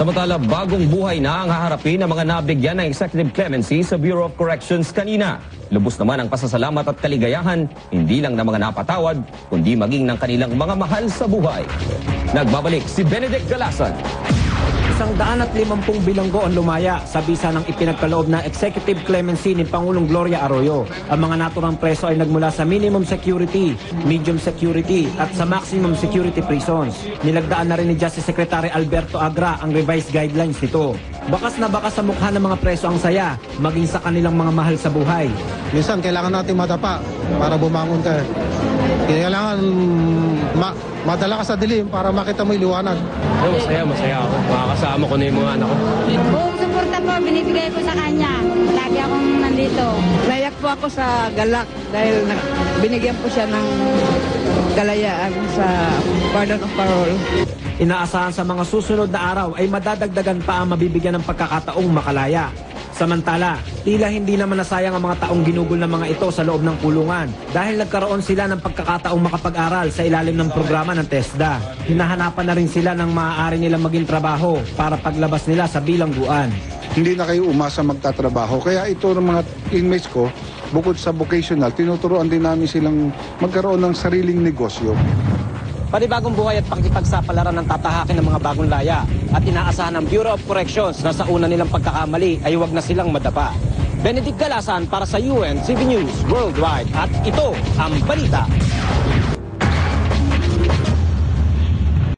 Samantala, bagong buhay na ang haharapin ng mga nabigyan ng executive clemency sa Bureau of Corrections kanina. Lubos naman ang pasasalamat at kaligayahan, hindi lang ng mga napatawad, kundi maging ng kanilang mga mahal sa buhay. Nagbabalik si Benedict Galasan. Isang daan at limampung bilanggo ang lumaya sa bisa ng ipinagkaloob na executive clemency ni Pangulong Gloria Arroyo. Ang mga naturang preso ay nagmula sa minimum security, medium security at sa maximum security prisons. Nilagdaan na rin ni Justice Secretary Alberto Agra ang revised guidelines nito. Bakas na bakas sa mukha ng mga preso ang saya, maging sa kanilang mga mahal sa buhay. Minsan kailangan natin madapa para bumangon ka. Kailangan ma madala ka sa dilim para makita mo yung liwanag. Oh, masaya, masaya ako. Makakasama ko na yung mga anak ko. Buong suporta po, binibigay ko sa kanya. Lagi akong nandito. Naiyak po ako sa galak dahil binigyan po siya ng kalayaan sa pardon of parole. Inaasahan sa mga susunod na araw ay madadagdagan pa ang mabibigyan ng pagkakataong makalaya. Samantala, tila hindi naman nasayang ang mga taong ginugol ng mga ito sa loob ng kulungan dahil nagkaroon sila ng pagkakataong makapag-aral sa ilalim ng programa ng TESDA. Hinahanapan na rin sila ng maaari nilang maging trabaho para paglabas nila sa bilangguan. hindi na kayo umasa magtatrabaho. Kaya ito ng mga inmates ko, bukod sa vocational, tinuturoan din namin silang magkaroon ng sariling negosyo. Panibagong buhay at pakikipagsapalaran ng tatahakin ng mga bagong laya at inaasahan ng Bureau of Corrections na sa una nilang pagkakamali ay huwag na silang madapa. Benedict Galasan para sa UN CV News Worldwide at ito ang balita.